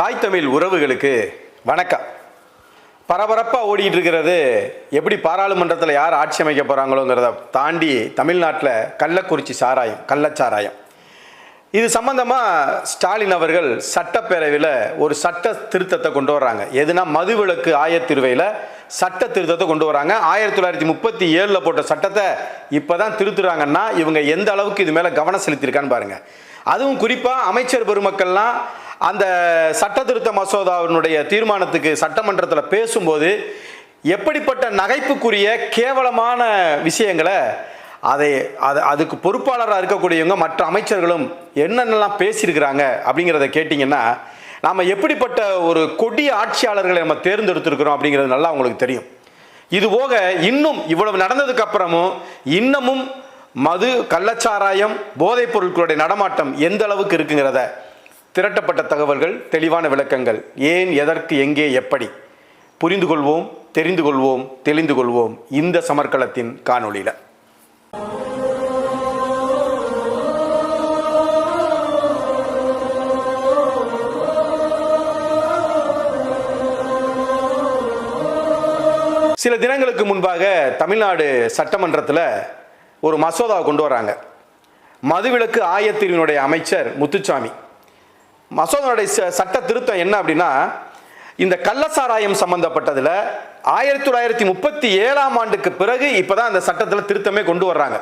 தாய் தமிழ் உறவுகளுக்கு வணக்கம். பரபரப்பாக ஓடிக்கிட்டு இருக்கிறது எப்படி பாராளுமன்றத்தில் யார் ஆட்சி அமைக்க போகிறாங்களோங்கிறத தாண்டி தமிழ்நாட்டில் கள்ளக்குறிச்சி சாராயம் கள்ளச்சாராயம். இது சம்பந்தமாக ஸ்டாலின் அவர்கள் சட்டப்பேரவையில் ஒரு சட்ட திருத்தத்தை கொண்டு வர்றாங்க. எதுனா மதுவிலக்கு ஆயத்திருவையில் சட்ட திருத்தத்தை கொண்டு வராங்க ஆயிரத்தி தொள்ளாயிரத்தி முப்பத்தி ஏழில் போட்ட சட்டத்தை இப்போ தான் திருத்துறாங்கன்னா இவங்க எந்த அளவுக்கு இது மேலே கவனம் செலுத்தியிருக்கான்னு பாருங்கள் அதுவும் குறிப்பாக அமைச்சர் பெருமக்கள்லாம் அந்த சட்ட திருத்த மசோதாவினுடைய தீர்மானத்துக்கு சட்டமன்றத்தில் பேசும்போது எப்படிப்பட்ட நகைப்புக்குரிய கேவலமான விஷயங்களை அதை அது அதுக்கு பொறுப்பாளராக இருக்கக்கூடியவங்க மற்ற அமைச்சர்களும் என்னென்னலாம் பேசியிருக்கிறாங்க அப்படிங்கிறத கேட்டிங்கன்னா நாம் எப்படிப்பட்ட ஒரு கொடிய ஆட்சியாளர்களை நம்ம தேர்ந்தெடுத்திருக்கிறோம் அப்படிங்கிறது நல்லா உங்களுக்கு தெரியும். இது போக இன்னும் இவ்வளவு நடந்ததுக்கு அப்புறமும் இன்னமும் மது கள்ளச்சாராயம் போதைப் பொருட்களுடைய நடமாட்டம் எந்த அளவுக்கு இருக்குங்கிறத திரட்டப்பட்ட தகவல்கள் தெளிவான விளக்கங்கள். ஏன் எதற்கு எங்கே எப்படி? புரிந்து கொள்வோம் தெரிந்து கொள்வோம் தெளிந்து கொள்வோம் இந்த சமர்க்களத்தின் காணொளியில். சில தினங்களுக்கு முன்பாக தமிழ்நாடு சட்டமன்றத்தில் ஒரு மசோதாவை கொண்டு வராங்க. மதுவிலக்கு ஆயத்திரிவினுடைய அமைச்சர் முத்துச்சாமி. மசோதனுடைய ச- சட்ட திருத்தம் என்ன அப்படின்னா இந்த கள்ளசாராயம் சம்பந்தப்பட்டதில் ஆயிரத்தி தொள்ளாயிரத்தி முப்பத்தி ஏழாம் ஆண்டுக்கு பிறகு இப்போதான் அந்த சட்டத்தில் திருத்தமே கொண்டு வர்றாங்க.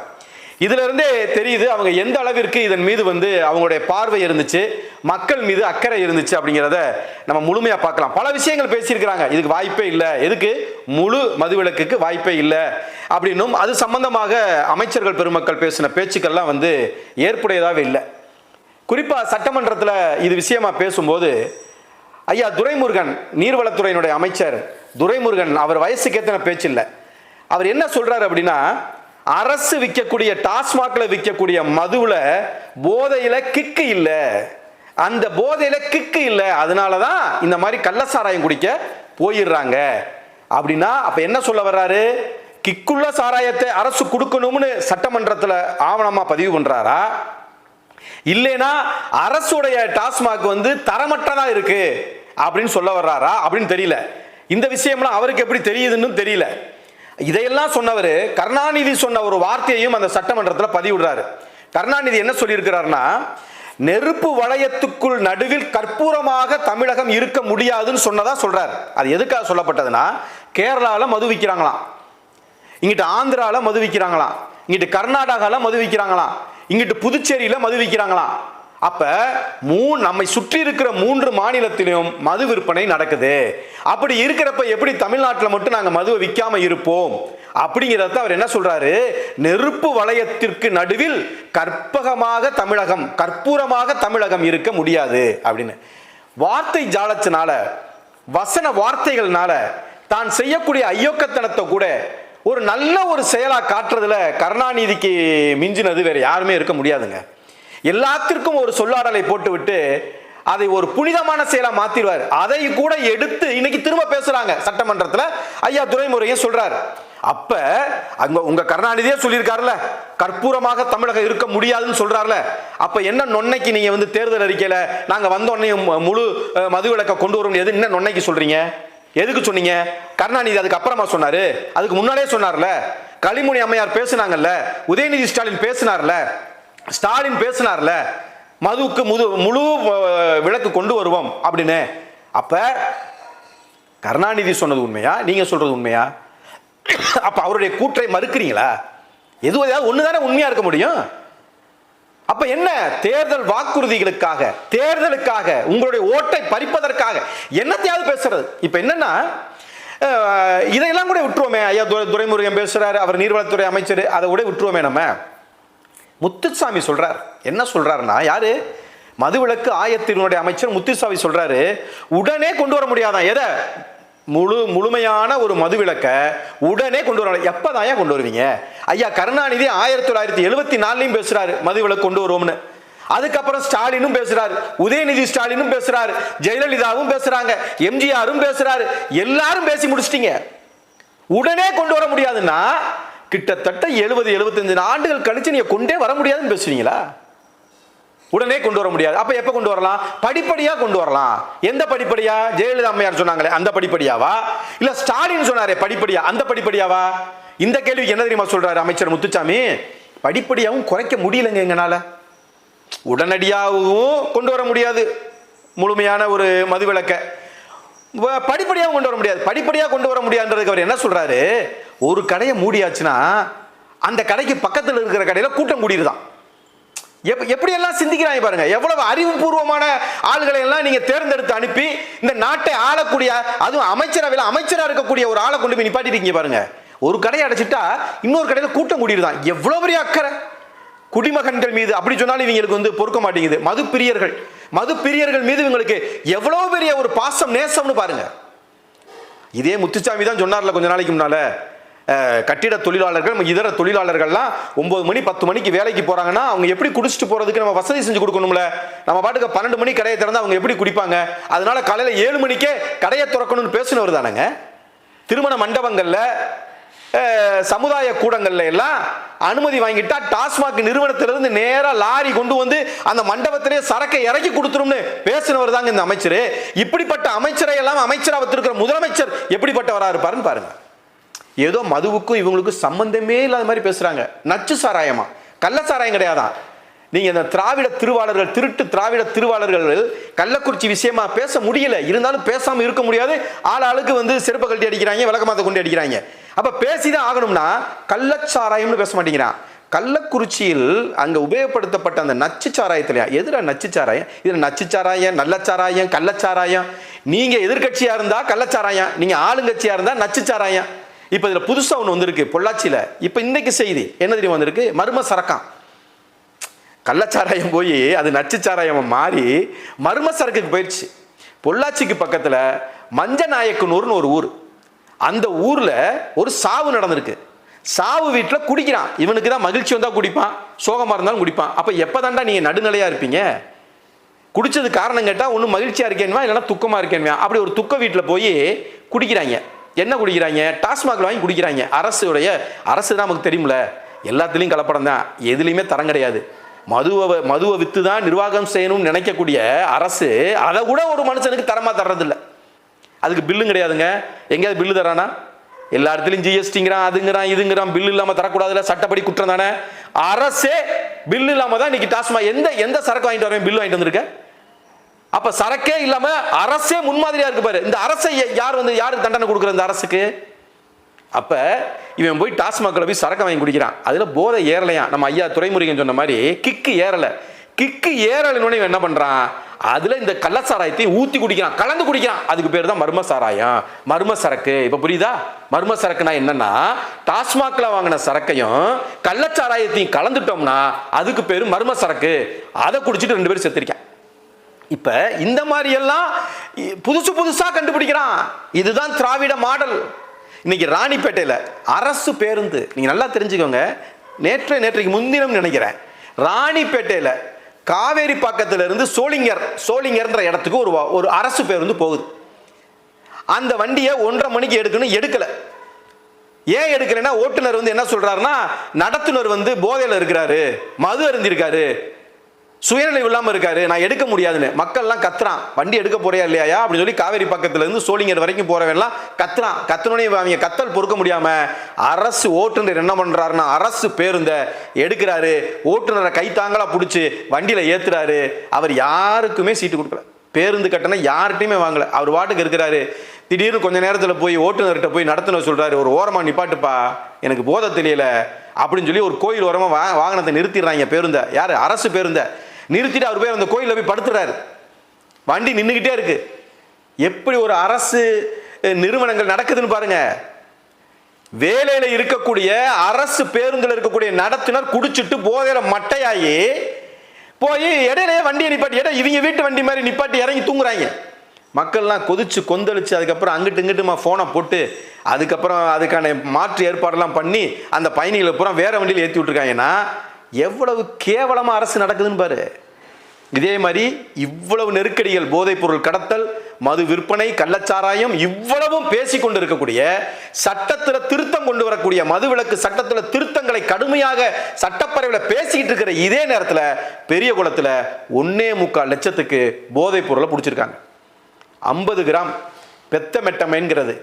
இதிலிருந்தே தெரியுது அவங்க எந்த அளவிற்கு இதன் மீது வந்து அவங்களுடைய பார்வை இருந்துச்சு மக்கள் மீது அக்கறை இருந்துச்சு அப்படிங்கிறத நம்ம முழுமையாக பார்க்கலாம். பல விஷயங்கள் பேசியிருக்கிறாங்க. இதுக்கு வாய்ப்பே இல்லை. எதுக்கு? முழு மதுவிலக்குக்கு வாய்ப்பே இல்லை. அப்படின்னும் அது சம்பந்தமாக அமைச்சர்கள் பெருமக்கள் பேசின பேச்சுக்கள்லாம் வந்து ஏற்புடையதாகவே இல்லை. குறிப்பாக சட்டமன்றத்தில் இது விஷயமா பேசும்போது ஐயா துரைமுருகன் நீர்வளத்துறையினுடைய அமைச்சர் துரைமுருகன் அவர் வயசுக்கு எத்தனை பேச்சு இல்லை. அவர் என்ன சொல்றாரு அப்படின்னா அரசு விற்கக்கூடிய டாஸ்மாக்ல விற்கக்கூடிய மதுவில் போதையில கிக்கு இல்லை. அந்த போதையில கிக்கு இல்லை. அதனால தான் இந்த மாதிரி கள்ளசாராயம் குடிக்க போயிடுறாங்க. அப்படின்னா அப்ப என்ன சொல்ல வர்றாரு? கிக்குள்ள சாராயத்தை அரசு கொடுக்கணும்னு சட்டமன்றத்தில் ஆவணமாக பதிவு பண்ணுறாரா இல்லைனா அரசுடைய டாஸ்மாக் வந்து தரமற்றதா இருக்கு அப்படின்னு சொல்ல வர்றாரா அப்படின்னு தெரியல. இந்த விஷயம்லாம் அவருக்கு எப்படி தெரியுதுன்னு தெரியல. இதையெல்லாம் சொன்னவர் கருணாநிதி சொன்ன ஒரு வார்த்தையையும் அந்த சட்டமன்றத்தில் பதிவிடுறாரு. கருணாநிதி என்ன சொல்லியிருக்கிறாருன்னா நெருப்பு வளையத்துக்குள் நடுவில் கற்பூரமாக தமிழகம் இருக்க முடியாதுன்னு சொன்னதா சொல்றாரு. அது எதுக்காக சொல்லப்பட்டதுன்னா கேரளாவில் மது விற்கிறாங்களாம் இங்கிட்டு ஆந்திராவில் மது விற்கிறாங்களாம் இங்கிட்டு கர்நாடகாவில் மது விற்கிறாங்களாம் இங்கிட்டு புதுச்சேரியில் மது விற்கிறாங்களாம் அப்ப மூ நம்மை சுற்றி இருக்கிற மூன்று மாநிலத்திலும் மது விற்பனை நடக்குது. அப்படி இருக்கிறப்ப எப்படி தமிழ்நாட்டில் மட்டும் நாங்கள் மதுவை விற்காம இருப்போம்? அப்படிங்கிறத அவர் என்ன சொல்றாரு? நெருப்பு வளையத்திற்கு நடுவில் கற்பகமாக தமிழகம் கற்பூரமாக தமிழகம் இருக்க முடியாது அப்படின்னு. வார்த்தை ஜாலத்தினால வசன வார்த்தைகள்னால தான் செய்யக்கூடிய ஐயோக்கத்தனத்தை கூட ஒரு நல்ல ஒரு செயலாக காட்டுறதுல கருணாநிதிக்கு மிஞ்சினது வேறு யாருமே இருக்க முடியாதுங்க. எல்லாத்திற்கும் ஒரு சொல்லாடலை போட்டுவிட்டு அதை ஒரு புனிதமான செயலா மாத்திடுவார். அதை கூட எடுத்து இன்னைக்கு திரும்ப பேசுறாங்க சட்டமன்றத்துல. ஐயா துரைமுறையும் சொல்றாரு. அப்ப அங்க உங்க கருணாநிதியே சொல்லியிருக்காருல்ல கற்பூரமாக தமிழகம் இருக்க முடியாதுன்னு சொல்றாருல. அப்ப என்ன நொன்னைக்கு நீங்க வந்து தேர்தல் அறிக்கையில நாங்க வந்த உடனே மு- முழு மதுவிலக்கை மது கொண்டு வரும் எது என்ன நொன்னைக்கு சொல்றீங்க? எதுக்கு சொன்னீங்க? கருணாநிதி அதுக்கு அப்புறமா சொன்னாரு. அதுக்கு முன்னாடியே சொன்னார்ல. களிமுனி அம்மையார் பேசுனாங்கல்ல. உதயநிதி ஸ்டாலின் பேசினார்ல. ஸ்டாலின் பேசினார்ல. மதுவுக்கு முது முழு விளக்கு கொண்டு வருவோம் அப்படின்னு. அப்ப கருணாநிதி சொன்னது உண்மையா? நீங்க சொல்றது உண்மையா? அப்ப அவருடைய கூற்றை மறுக்கிறீங்களா? எதுவும் ஏதாவது ஒன்று தானே உண்மையா இருக்க முடியும்? அப்ப என்ன? தேர்தல் வாக்குறுதிகளுக்காக தேர்தலுக்காக உங்களுடைய ஓட்டை பறிப்பதற்காக. என்னத்தையாவது பேசுறது? இப்ப என்னன்னா இதையெல்லாம் கூட விட்டுருவோமே. ஐயா துரைமுருகன் பேசுறாரு அவர் நீர்வளத்துறை அமைச்சர் அதை கூட விட்டுருவோமே நம்ம. முத்துசாமி சொல்றார். என்ன சொல்றாருன்னா யாரு? மதுவிலக்கு ஆயத்தினுடைய அமைச்சர் முத்துசாமி சொல்றாரு உடனே கொண்டு வர முடியாதான் எதை? முழு முழுமையான ஒரு மதுவிலக்க உடனே கொண்டு வர எப்பதான் கொண்டு வருவீங்க? ஐயா கருணாநிதி ஆயிரத்தி தொள்ளாயிரத்தி எழுபத்தி நாலுலையும் பேசுறாரு மதுவிலக்கு கொண்டு வருவோம்னு. அதுக்கப்புறம் ஸ்டாலினும் பேசுறாரு உதயநிதி ஸ்டாலினும் பேசுறாரு ஜெயலலிதாவும் பேசுறாங்க எம்ஜிஆரும் பேசுறாரு எல்லாரும் பேசி முடிச்சிட்டீங்க. உடனே கொண்டு வர முடியாதுன்னா கிட்டத்தட்ட எழுபது எழுபத்தஞ்சு ஆண்டுகள் கழிச்சு நீங்க கொண்டே வர முடியாதுன்னு பேசுறீங்களா? உடனே கொண்டு வர முடியாது. அப்ப எப்ப கொண்டு வரலாம்? படிப்படியா கொண்டு வரலாம். எந்த படிப்படியா? ஜெயலலிதா அம்மையார் சொன்னாங்களே அந்த படிப்படியாவா? இல்ல ஸ்டாலின் சொன்னாரே படிப்படியா அந்த படிப்படியாவா? இந்த கேள்விக்கு என்ன தெரியுமா சொல்றாரு அமைச்சர் முத்துச்சாமி? படிப்படியாவும் குறைக்க முடியலங்க எங்கனால. உடனடியாகவும் கொண்டு வர முடியாது. முழுமையான ஒரு மதுவிலக்க. வ- படிப்படியாகவும் கொண்டு வர முடியாது. படிப்படியாக கொண்டு வர முடியாதுன்றதுக்கு அவர் என்ன சொல்றாரு? ஒரு கடையை மூடியாச்சுன்னா அந்த கடைக்கு பக்கத்தில் இருக்கிற கடையில் கூட்டம் கூடியிருதான். எப் எப்படியெல்லாம் சிந்திக்கிறாங்க பாருங்க. எவ்வளவு அறிவுபூர்வமான ஆள்களை எல்லாம் நீங்க தேர்ந்தெடுத்து அனுப்பி இந்த நாட்டை ஆளக்கூடிய அதுவும் அமைச்சரவையில் அமைச்சராக இருக்கக்கூடிய ஒரு ஆளை கொண்டு போய் நிப்பாட்டிருக்கீங்க பாருங்க. ஒரு கடையை அடைச்சிட்டா இன்னொரு கடையில் கூட்டம் கூடியிருதான் எவ்வளவு பெரிய அக்கறை. குடிமகன்கள் மீது அப்படி சொன்னாலும் இவங்களுக்கு வந்து பொறுக்க மாட்டேங்குது. மது பிரியர்கள் மது பிரியர்கள் மீது இவங்களுக்கு எவ்வளவு பெரிய ஒரு பாசம் நேசம்னு பாருங்க. இதே முத்துச்சாமி தான் சொன்னார்ல கொஞ்ச நாளைக்கு முன்னால. கட்டிட தொழிலாளர்கள் நம்ம இதர தொழிலாளர்கள்லாம் ஒன்பது மணி பத்து மணிக்கு வேலைக்கு போகிறாங்கன்னா அவங்க எப்படி குடிச்சிட்டு போகிறதுக்கு நம்ம வசதி செஞ்சு கொடுக்கணும்ல? நம்ம பாட்டுக்கு பன்னெண்டு மணி கடையை திறந்தால் அவங்க எப்படி குடிப்பாங்க? அதனால காலையில் ஏழு மணிக்கே கடையை திறக்கணும்னு பேசினவர் தானங்க? திருமண மண்டபங்களில் சமுதாய கூடங்கள்ல எல்லாம் அனுமதி வாங்கிட்டா டாஸ்மாக் நிறுவனத்திலிருந்து நேராக லாரி கொண்டு வந்து அந்த மண்டபத்திலே சரக்கை இறக்கி கொடுத்துரும்னு பேசினவர் தாங்க இந்த அமைச்சர். இப்படிப்பட்ட அமைச்சரை எல்லாம் அமைச்சராக வச்சிருக்கிற முதலமைச்சர் எப்படிப்பட்டவராக இருப்பாருன்னு பாருங்க. ஏதோ மதுவுக்கும் இவங்களுக்கும் சம்பந்தமே இல்லாத மாதிரி பேசுறாங்க. நச்சு சாராயமா? கள்ள சாராயம் கிடையாதான். நீங்க இந்த திராவிட திருவாளர்கள் திருட்டு திராவிட திருவாளர்கள் கள்ளக்குறிச்சி விஷயமா பேச முடியல. இருந்தாலும் பேசாம இருக்க முடியாது. ஆள் ஆளுக்கு வந்து செருப்பை கழட்டி அடிக்கிறாங்க விளக்கமாத்த கொண்டு அடிக்கிறாங்க. அப்ப பேசிதான் ஆகணும்னா கள்ளச்சாராயம்னு பேச மாட்டேங்கிறான். கள்ளக்குறிச்சியில் அங்க உபயோகப்படுத்தப்பட்ட அந்த நச்சு சாராயத்திலையா எதிரா நச்சு சாராயம்? இதுல நச்சு சாராயம் நல்ல சாராயம் கள்ளச்சாராயம் நீங்க எதிர்க்கட்சியா இருந்தா கள்ளச்சாராயம் நீங்க ஆளுங்கட்சியா இருந்தா நச்சு சாராயம். இப்போ இதில் புதுசாக ஒன்று வந்திருக்கு பொள்ளாச்சியில். இப்போ இன்றைக்கு செய்தி என்ன தெரியும் வந்திருக்கு? மர்ம சரக்காம் கள்ளச்சாராயம் போய் அது நச்சுச்சாராயம் மாறி மர்ம சரக்குக்கு போயிடுச்சு பொள்ளாச்சிக்கு பக்கத்தில் மஞ்சநாயக்கனூர்னு ஒரு ஊர். அந்த ஊரில் ஒரு சாவு நடந்திருக்கு. சாவு வீட்டில் குடிக்கிறான். இவனுக்கு தான் மகிழ்ச்சி வந்தால் குடிப்பான் சோகமாக இருந்தாலும் குடிப்பான். அப்போ எப்போ தாண்டா நீங்கள் நடுநிலையாக இருப்பீங்க? குடித்தது காரணம் கேட்டால் ஒன்றும் மகிழ்ச்சியாக இருக்கேன்வா இல்லைன்னா துக்கமாக இருக்கேன்வா? அப்படி ஒரு துக்க வீட்டில் போய் குடிக்கிறாங்க. என்ன குடிக்கிறாங்க? டாஸ்மாக் வாங்கி குடிக்கிறாங்க. அரசுடைய அரசு தான் நமக்கு தெரியும்ல. எல்லாத்துலேயும் கலப்படம் தான். எதுலேயுமே தரம் கிடையாது. மதுவை மதுவை விற்று தான் நிர்வாகம் செய்யணும்னு நினைக்கக்கூடிய அரசு அதை கூட ஒரு மனுஷனுக்கு தரமாக தர்றதில்ல. அதுக்கு பில்லும் கிடையாதுங்க. எங்கேயாவது பில்லு தரானா எல்லா இடத்துலையும் ஜிஎஸ்டிங்கிறான் அதுங்கிறான் இதுங்கிறான். பில்லு இல்லாமல் தரக்கூடாதுல சட்டப்படி குற்றம் தானே. அரசே பில்லு இல்லாமல் தான் இன்னைக்கு டாஸ்மாக் எந்த எந்த சரக்கு வாங்கிட்டு வரேன் பில்லு வாங்கிட்டு வந்திருக்கேன் அப்ப சரக்கே இல்லாம அரசே முன்மாதிரியா இருக்கு பாரு. இந்த அரசை யார் வந்து யாருக்கு தண்டனை கொடுக்குற இந்த அரசுக்கு? அப்ப இவன் போய் டாஸ்மாக்ல போய் சரக்கு வாங்கி குடிக்கிறான். அதுல போதை ஏறலையா? நம்ம ஐயா துறைமுருகன் சொன்ன மாதிரி கிக்கு ஏறல. கிக்கு ஏறலைன்னு இவன் என்ன பண்றான்? அதுல இந்த கள்ளச்சாராயத்தையும் ஊத்தி குடிக்கிறான். கலந்து குடிக்கிறான். அதுக்கு பேர் தான் மர்ம சாராயம் மர்ம சரக்கு இப்ப புரியுதா? மர்ம சரக்குனா என்னன்னா டாஸ்மாக்ல வாங்கின சரக்கையும் கள்ளச்சாராயத்தையும் கலந்துட்டோம்னா அதுக்கு பேரு மர்ம சரக்கு அதை குடிச்சிட்டு ரெண்டு பேரும் செத்துருக்கேன். இப்போ இந்த மாதிரி எல்லாம் புதுசு புதுசாக கண்டுபிடிக்கிறான். இதுதான் திராவிட மாடல். இன்னைக்கு ராணிப்பேட்டையில் அரசு பேருந்து நீங்கள் நல்லா தெரிஞ்சுக்கோங்க. நேற்று நேற்றைக்கு முன்தினம் நினைக்கிறேன். ராணிப்பேட்டையில் காவேரி பக்கத்திலிருந்து சோளிங்கர் சோளிங்கர்ன்ற இடத்துக்கு ஒரு ஒரு அரசு பேருந்து போகுது. அந்த வண்டியை ஒன்றரை மணிக்கு எடுக்கணும் எடுக்கலை. ஏன் எடுக்கலைன்னா ஓட்டுநர் வந்து என்ன சொல்கிறாருன்னா நடத்துனர் வந்து போதையில் இருக்கிறாரு மது அருந்திருக்காரு. சுயநினைவு இல்லாமல் இருக்காரு நான் எடுக்க முடியாதுன்னு. மக்கள்லாம் கத்துறான். வண்டி எடுக்க போறியா இல்லையா அப்படின்னு சொல்லி காவேரி பக்கத்துல இருந்து சோளிங்கர் வரைக்கும் போறவன்லாம் கத்துறான். கத்துனோடனே அவங்க கத்தல் பொறுக்க முடியாம அரசு ஓட்டுநர் என்ன பண்றாருன்னா அரசு பேருந்த எடுக்கிறாரு. ஓட்டுநரை கைத்தாங்களா பிடிச்சி வண்டியில ஏத்துறாரு. அவர் யாருக்குமே சீட்டு கொடுக்கல. பேருந்து கட்டணம் யார்கிட்டயுமே வாங்கல. அவர் வாட்டுக்கு இருக்கிறாரு. திடீர்னு கொஞ்ச நேரத்துல போய் ஓட்டுநர்கிட்ட போய் நடத்தின சொல்றாரு ஒரு ஓரமா நிப்பாட்டுப்பா. எனக்கு போதை தெரியல. அப்படின்னு சொல்லி ஒரு கோயில் ஓரமா வா வாகனத்தை நிறுத்திடுறாங்க பேருந்த. யாரு? அரசு பேருந்தை. நிறுத்திட்டு அவர் போய் அந்த கோயிலில் போய் படுத்துறாரு. வண்டி நின்றுக்கிட்டே இருக்கு. எப்படி ஒரு அரசு நிறுவனங்கள் நடக்குதுன்னு பாருங்க. வேலையில் இருக்கக்கூடிய அரசு பேருந்தில் இருக்கக்கூடிய நடத்துனர் குடிச்சிட்டு போகிற மட்டையாகி போய் இடையிலேயே வண்டியை நிப்பாட்டி இடம் இவங்க வீட்டு வண்டி மாதிரி நிப்பாட்டி இறங்கி தூங்குறாங்க. மக்கள்லாம் கொதிச்சு கொந்தளிச்சு அதுக்கப்புறம் அங்கிட்டு இங்கிட்டுமா ஃபோனை போட்டு அதுக்கப்புறம் அதுக்கான மாற்று ஏற்பாடெல்லாம் பண்ணி அந்த பயணிகளை பூரா வேற வண்டியில் ஏற்றி விட்டுருக்காங்கன்னா எவ்வளவு கேவலமாக அரசு நடக்குதுன்னு பாரு. இதே மாதிரி இவ்வளவு நெருக்கடிகள் போதைப் பொருள் கடத்தல் மது விற்பனை கள்ளச்சாராயம் இவ்வளவும் பேசிக் கொண்டு இருக்கக்கூடிய சட்டத்தில் திருத்தம் கொண்டு வரக்கூடிய மது விளக்கு சட்டத்தில் திருத்தங்களை கடுமையாக சட்டப்பேரவையில் பேசிக்கிட்டு இருக்கிற இதே நேரத்தில் பெரிய குளத்தில் ஒன்னே முக்கால் லட்சத்துக்கு போதைப் பொருளை பிடிச்சிருக்காங்க. ஐம்பது கிராம் பெத்த மெட்டமைங்கிறது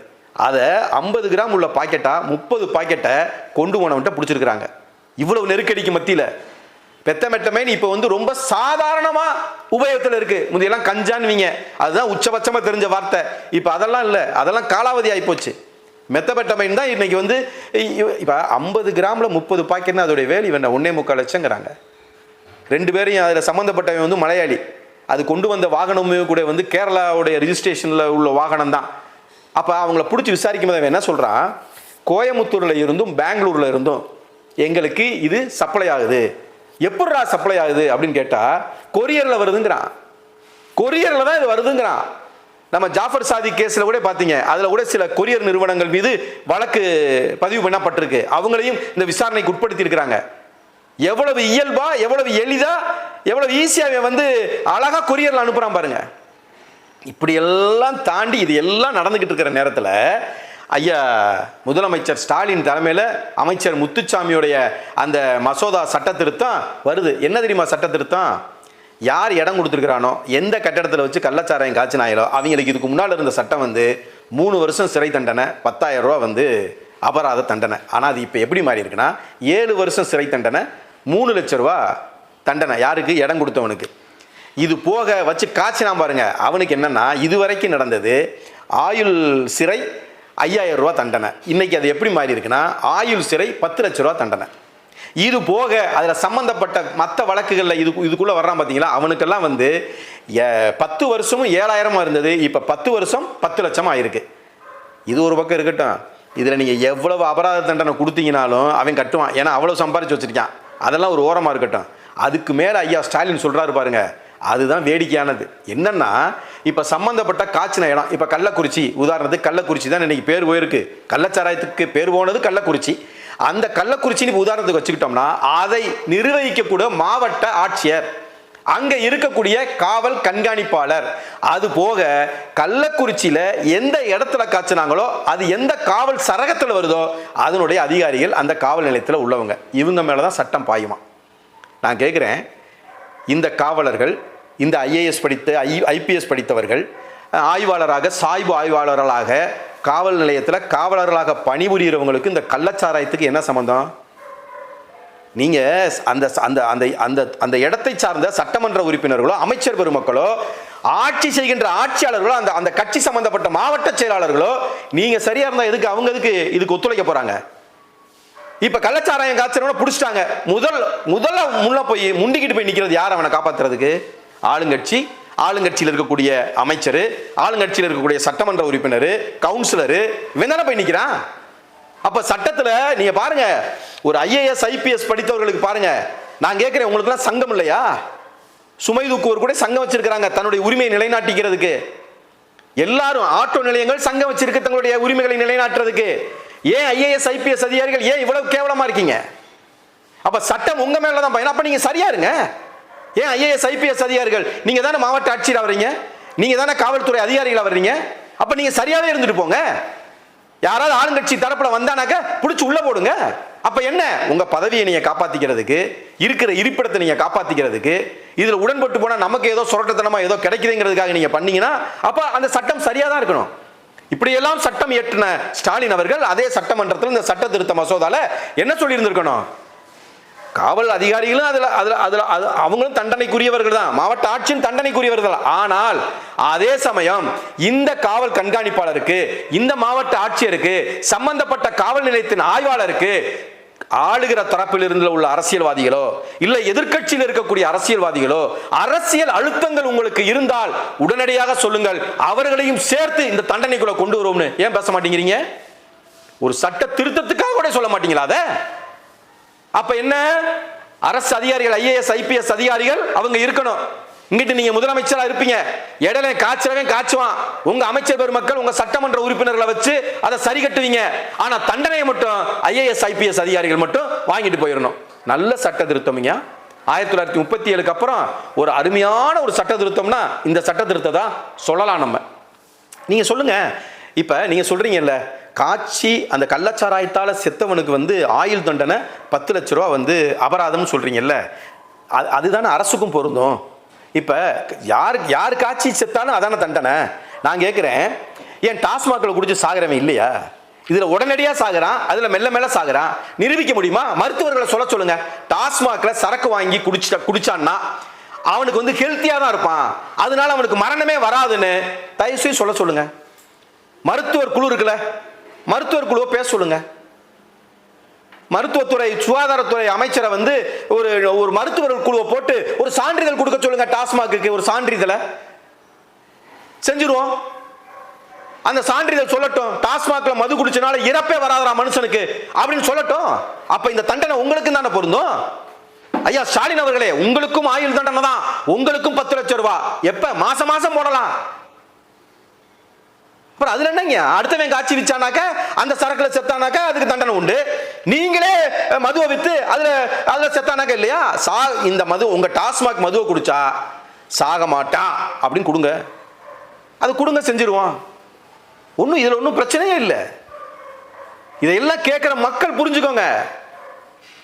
அதை ஐம்பது கிராம் உள்ள பாக்கெட்டாக முப்பது பாக்கெட்டை கொண்டு போனவன்ட்ட பிடிச்சிருக்கிறாங்க. இவ்வளவு நெருக்கடிக்கு மத்தியில். பெத்த மெட்டமைன் இப்போ வந்து ரொம்ப சாதாரணமாக உபயோகத்தில் இருக்கு. முந்தையெல்லாம் கஞ்சான்வீங்க அதுதான் உச்சபட்சமாக தெரிஞ்ச வார்த்தை. இப்போ அதெல்லாம் இல்லை. அதெல்லாம் காலாவதி ஆகிப்போச்சு மெத்தபெட்டமைன் தான் இன்னைக்கு வந்து இப்போ ஐம்பது கிராமில் முப்பது பாக்கெட்னா அதோடைய வேலை வேண்டாம் ஒன்னே முக்கால் லட்சங்கிறாங்க. ரெண்டு பேரையும் அதில் சம்மந்தப்பட்டவன் வந்து மலையாளி. அது கொண்டு வந்த வாகனமும் கூட வந்து கேரளாவுடைய ரிஜிஸ்ட்ரேஷனில் உள்ள வாகனம் தான். அப்போ அவங்கள பிடிச்சி விசாரிக்கும் போது அவன் என்ன சொல்கிறான் கோயமுத்தூரில் இருந்தும் பெங்களூரில் இருந்தும் எங்களுக்கு இது சப்ளை ஆகுது. எப்படிடா சப்ளை ஆகுது அப்படின்னு கேட்டால் கொரியரில் வருதுங்கிறான். கொரியரில் தான் இது வருதுங்கிறான். நம்ம ஜாஃபர் சாதி கேஸில் கூட பார்த்தீங்க அதில் கூட சில கொரியர் நிறுவனங்கள் மீது வழக்கு பதிவு பண்ணப்பட்டிருக்கு. அவங்களையும் இந்த விசாரணைக்கு உட்படுத்தியிருக்கிறாங்க. எவ்வளவு இயல்பா எவ்வளவு எளிதா எவ்வளவு ஈஸியாக வந்து அழகாக கொரியரில் அனுப்புகிறான் பாருங்க. இப்படி எல்லாம் தாண்டி இது எல்லாம் நடந்துக்கிட்டு இருக்கிற நேரத்தில் ஐயா முதலமைச்சர் ஸ்டாலின் தலைமையில் அமைச்சர் முத்துச்சாமியுடைய அந்த மசோதா சட்ட திருத்தம் வருது. என்ன தெரியுமா சட்ட திருத்தம்? யார் இடம் கொடுத்துருக்கிறானோ எந்த கட்டடத்தில் வச்சு கள்ளச்சாராயம் காய்ச்சினாயிலோ அவங்களுக்கு இதுக்கு முன்னால் இருந்த சட்டம் வந்து மூணு வருஷம் சிறை தண்டனை பத்தாயிரம் ரூபா வந்து அபராத தண்டனை. ஆனால் அது இப்போ எப்படி மாறி இருக்குன்னா ஏழு வருஷம் சிறை தண்டனை மூணு லட்ச ரூபா தண்டனை. யாருக்கு? இடம் கொடுத்தவனுக்கு. இது போக வச்சு காய்ச்சினா பாருங்க. அவனுக்கு என்னன்னா இதுவரைக்கும் நடந்தது ஆயுள் சிறை ஐயாயிரம் ரூபா தண்டனை. இன்னைக்கு அது எப்படி மாறி இருக்குன்னா ஆயுள் சிறை பத்து லட்ச ரூபா தண்டனை. இது போக அதில் சம்மந்தப்பட்ட மற்ற வழக்குகளில் இது இதுக்குள்ளே வர்றான் பார்த்தீங்களா அவனுக்கெல்லாம் வந்து பத்து வருஷமும் ஏழாயிரமாக இருந்தது. இப்போ பத்து வருஷம் பத்து லட்சமாக ஆயிருக்கு. இது ஒரு பக்கம் இருக்கட்டும். இதில் நீங்கள் எவ்வளவு அபராத தண்டனை கொடுத்தீங்கனாலும் அவன் கட்டுவான். ஏன்னா அவ்வளோ சம்பாரிச்சு வச்சிருக்கான். அதெல்லாம் ஒரு ஓரமாக இருக்கட்டும். அதுக்கு மேலே ஐயா ஸ்டாலின் சொல்கிறாரு பாருங்கள் அதுதான் வேடிக்கையானது. என்னன்னா இப்போ சம்மந்தப்பட்ட காய்ச்சின இடம் இப்போ கள்ளக்குறிச்சி உதாரணத்துக்கு கள்ளக்குறிச்சி தான் இன்றைக்கி பேர் போயிருக்கு. கள்ளச்சாராயத்துக்கு பேர் போனது கள்ளக்குறிச்சி. அந்த கள்ளக்குறிச்சின்னு உதாரணத்துக்கு வச்சுக்கிட்டோம்னா அதை நிர்வகிக்கக்கூடிய மாவட்ட ஆட்சியர் அங்கே இருக்கக்கூடிய காவல் கண்காணிப்பாளர் அது போக கள்ளக்குறிச்சியில் எந்த இடத்துல காய்ச்சினாங்களோ அது எந்த காவல் சரகத்தில் வருதோ அதனுடைய அதிகாரிகள் அந்த காவல் நிலையத்தில் உள்ளவங்க. இவங்க மேலே தான் சட்டம் பாயுமா? நான் கேட்குறேன் இந்த காவலர்கள் இந்த ஐஏஎஸ் படித்த ஐ ஐபிஎஸ் படித்தவர்கள் ஆய்வாளராக சாய்வு ஆய்வாளர்களாக காவல் நிலையத்தில் காவலர்களாக பணிபுரியிறவங்களுக்கு இந்த கள்ளச்சாராயத்துக்கு என்ன சம்மந்தம் நீங்கள் அந்த அந்த அந்த அந்த அந்த இடத்தை சார்ந்த சட்டமன்ற உறுப்பினர்களோ அமைச்சர் பெருமக்களோ ஆட்சி செய்கின்ற ஆட்சியாளர்களோ அந்த அந்த கட்சி சம்பந்தப்பட்ட மாவட்ட செயலாளர்களோ நீங்கள் சரியாக இருந்தால் எதுக்கு அவங்க எதுக்கு இதுக்கு ஒத்துழைக்க போகிறாங்க இப்போ கள்ளச்சாராயம் காய்ச்சறவன பிடிச்சிட்டாங்க. முதல் முதல்ல முன்ன போய் முண்டிக்கிட்டு போய் நிற்கிறது யார் அவனை காப்பாற்றுறதுக்கு ஆளுங்கட்சி ஆளுங்கட்சியில் இருக்கக்கூடிய அமைச்சர் ஆளுங்கட்சியில் இருக்கக்கூடிய சட்டமன்ற உறுப்பினர் கவுன்சிலரு இவன் தானே போய் நிற்கிறான் அப்ப சட்டத்துல நீங்க பாருங்க ஒரு ஐஏஎஸ் ஐபிஎஸ் படித்தவர்களுக்கு பாருங்க நான் கேட்கிறேன் உங்களுக்குலாம் சங்கம் இல்லையா? சுமை தூக்குவோர் கூட சங்கம் வச்சிருக்கிறாங்க தன்னுடைய உரிமையை நிலைநாட்டிக்கிறதுக்கு. எல்லாரும் ஆட்டோ நிலையங்கள் சங்கம் வச்சிருக்கு தங்களுடைய உரிமைகளை நிலைநாட்டுறதுக்கு. ஏன் ஐஏஎஸ் ஐபிஎஸ் அதிகாரிகள் ஏன் இவ்வளவு கேவலமா இருக்கீங்க? அப்ப சட்டம் உங்க மேல தான் பயன் அப்ப நீங்க சரியா இருங்க. ஏன் ஐஏஎஸ் ஐபிஎஸ் அதிகாரிகள்? நீங்க தானே மாவட்ட ஆட்சியர் வர்றீங்க? நீங்க தானே காவல்துறை அதிகாரிகளாக வர்றீங்க? அப்ப நீங்க சரியாவே இருந்துட்டு போங்க. யாராவது ஆளுங்கட்சி தரப்புல வந்தானாக்க பிடிச்சி உள்ள போடுங்க. அப்ப என்ன? உங்க பதவியை நீங்க காப்பாத்திக்கிறதுக்கு இருக்கிற இருப்பிடத்தை நீங்க காப்பாத்திக்கிறதுக்கு இதுல உடன்பட்டு போனா நமக்கு ஏதோ சுரட்டத்தனமா ஏதோ கிடைக்குதுங்கிறதுக்காக நீங்க பண்ணீங்கன்னா அப்ப அந்த சட்டம் சரியா தான் இருக்கணும். இப்படியெல்லாம் சட்டம் இயற்றின ஸ்டாலின் அவர்கள் அதே சட்டமன்றத்தில் இந்த சட்ட திருத்த மசோதால என்ன சொல்லியிருந்திருக்கணும்? இருந்திருக்கணும் காவல் அதிகாரிகளும் அதுல அதுல அதுல அது அவங்களும் தண்டனைக்குரியவர்கள் தான். மாவட்ட ஆட்சியும் தண்டனைக்குரியவர்கள் ஆனால் அதே சமயம் இந்த காவல் கண்காணிப்பாளருக்கு இந்த மாவட்ட ஆட்சியருக்கு சம்பந்தப்பட்ட காவல் நிலையத்தின் ஆய்வாளருக்கு ஆளுகிற தரப்பில் இருந்து உள்ள அரசியல்வாதிகளோ இல்ல எதிர்க்கட்சியில் இருக்கக்கூடிய அரசியல்வாதிகளோ அரசியல் அழுத்தங்கள் உங்களுக்கு இருந்தால் உடனடியாக சொல்லுங்கள். அவர்களையும் சேர்த்து இந்த தண்டனைக்குள்ள கொண்டு வருவோம்னு ஏன் பேச மாட்டேங்கிறீங்க? ஒரு சட்ட திருத்தத்துக்காக கூட சொல்ல மாட்டீங்களா அதை? அப்ப என்ன? அரசு அதிகாரிகள் ஐஏஎஸ் ஐபிஎஸ் அதிகாரிகள் அவங்க இருக்கணும். இங்கிட்டு நீங்க முதலமைச்சரா இருப்பீங்க. இடையில காய்ச்சலவே காய்ச்சுவான். உங்க அமைச்சர் பெருமக்கள் உங்க சட்டமன்ற உறுப்பினர்களை வச்சு அதை சரி கட்டுவீங்க. ஆனா தண்டனையை மட்டும் ஐஏஎஸ் ஐபிஎஸ் அதிகாரிகள் மட்டும் வாங்கிட்டு போயிடணும் நல்ல சட்ட திருத்தம்ங்க. ஆயிரத்தி தொள்ளாயிரத்தி முப்பத்தி ஏழுக்கு அப்புறம் ஒரு அருமையான ஒரு சட்ட திருத்தம்னா இந்த சட்ட திருத்தம் தான் சொல்லலாம் நம்ம. நீங்க சொல்லுங்க. இப்ப நீங்க சொல்றீங்கல்ல காட்சி அந்த கள்ளச்சாராயத்தால் செத்தவனுக்கு வந்து ஆயுள் தண்டனை பத்து லட்ச ரூபா வந்து அபராதம்னு சொல்கிறீங்கல்ல அது அதுதானே அரசுக்கும் பொருந்தும். இப்போ யார் யார் காட்சி செத்தாலும் அதான தண்டனை? நான் கேட்குறேன் ஏன் டாஸ்மாகில் குடிச்சு சாகிறவன் இல்லையா? இதில் உடனடியாக சாகுறான் அதில் மெல்ல மெல்ல சாகுறான். நிரூபிக்க முடியுமா? மருத்துவர்களை சொல்ல சொல்லுங்க. டாஸ்மாகில் சரக்கு வாங்கி குடிச்ச குடிச்சான்னா அவனுக்கு வந்து ஹெல்த்தியாக தான் இருப்பான். அதனால அவனுக்கு மரணமே வராதுன்னு தயவுசெய்து சொல்ல சொல்லுங்க. மருத்துவர் குழு இருக்குல்ல? மருத்துவர் குழுவை பேச சொல்லுங்க. மருத்துவத்துறை சுகாதாரத்துறை அமைச்சரை வந்து ஒரு ஒரு மருத்துவர் குழுவை போட்டு ஒரு சான்றிதழ் கொடுக்க சொல்லுங்க டாஸ்மாக்கு ஒரு சான்றிதழை. செஞ்சிருவோம். அந்த சான்றிதழ் சொல்லட்டும். டாஸ்மாக்ல மது குடிச்சனால இறப்பே வராதரா மனுஷனுக்கு அப்படின்னு சொல்லட்டும். அப்ப இந்த தண்டனை உங்களுக்கு தானே பொருந்தும்? ஐயா ஸ்டாலின் அவர்களே உங்களுக்கும் ஆயுள் தண்டனை தான். உங்களுக்கும் பத்து லட்சம் ரூபாய் எப்ப? மாசம் மாசம் போடலாம். அப்புறம் அதுல என்னங்க? அடுத்தவன் காட்சி விச்சானாக்க அந்த சரக்குல செத்தானாக்க அதுக்கு தண்டனை உண்டு. நீங்களே மதுவை வித்து அதுல அதுல செத்தானாக்க இல்லையா? சா இந்த மது உங்க டாஸ்மாக் மதுவை குடிச்சா சாக மாட்டான். அப்படின்னு கொடுங்க. அது கொடுங்க செஞ்சிருவான். ஒன்றும் இதில் ஒன்றும் பிரச்சனையே இல்லை. இதையெல்லாம் கேட்குற மக்கள் புரிஞ்சுக்கோங்க.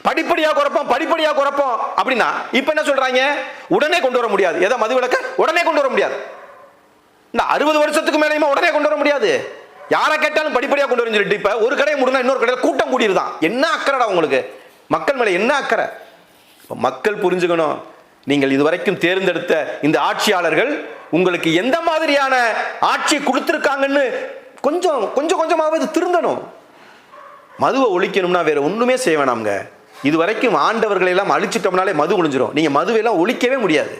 படிப்படியாக குறைப்போம் படிப்படியாக குறைப்போம். அப்படின்னா இப்போ என்ன சொல்றாங்க? உடனே கொண்டு வர முடியாது. எதை? மது விளக்க? உடனே கொண்டு வர முடியாது. இந்த அறுபது வருஷத்துக்கு மேலேயுமா உடனே கொண்டு வர முடியாது? யாரை கேட்டாலும் படிப்படியாக கொண்டு வரணும் சொல்லிட்டு இப்போ ஒரு கடையை முடினா இன்னொரு கடையில் கூட்டம் கூடியிருதான் என்ன அக்கறைடா உங்களுக்கு? மக்கள் மேலே என்ன அக்கறை? இப்போ மக்கள் புரிஞ்சுக்கணும். நீங்கள் இதுவரைக்கும் தேர்ந்தெடுத்த இந்த ஆட்சியாளர்கள் உங்களுக்கு எந்த மாதிரியான ஆட்சி கொடுத்துருக்காங்கன்னு கொஞ்சம் கொஞ்சம் கொஞ்சமாவது திருந்தணும். மதுவை ஒழிக்கணும்னா வேற ஒன்றுமே செய்ய வேணாம்ங்க. இது வரைக்கும் ஆண்டவர்களை எல்லாம் அழிச்சிட்டோம்னாலே மது ஒழிஞ்சிரும். நீங்கள் மதுவெல்லாம் ஒழிக்கவே முடியாது.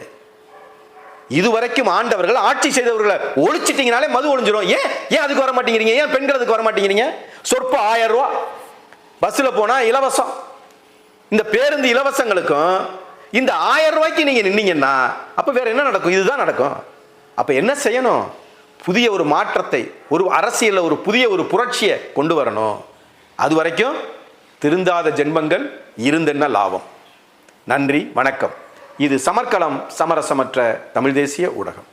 இதுவரைக்கும் ஆண்டவர்கள் ஆட்சி செய்தவர்களை ஒழிச்சிட்டீங்கனாலே மது ஒழிஞ்சிடும் ஏன்? ஏன் அதுக்கு வர மாட்டேங்கிறீங்க ஏன் பெண்கள் அதுக்கு வர மாட்டேங்கிறீங்க சொற்ப ஆயிரம் ரூபா. பஸ்ஸில் போனால் இலவசம். இந்த பேருந்து இலவசங்களுக்கும் இந்த ஆயிரம் ரூபாய்க்கு நீங்கள் நின்னீங்கன்னா அப்போ வேற என்ன நடக்கும்? இதுதான் நடக்கும். அப்போ என்ன செய்யணும்? புதிய ஒரு மாற்றத்தை ஒரு அரசியலில் ஒரு புதிய ஒரு புரட்சியை கொண்டு வரணும். அது வரைக்கும் திருந்தாத ஜென்மங்கள் இருந்தென்ன லாபம்? நன்றி வணக்கம். இது சமர்க்களம் சமரசமற்ற தமிழ் தேசிய ஊடகம்.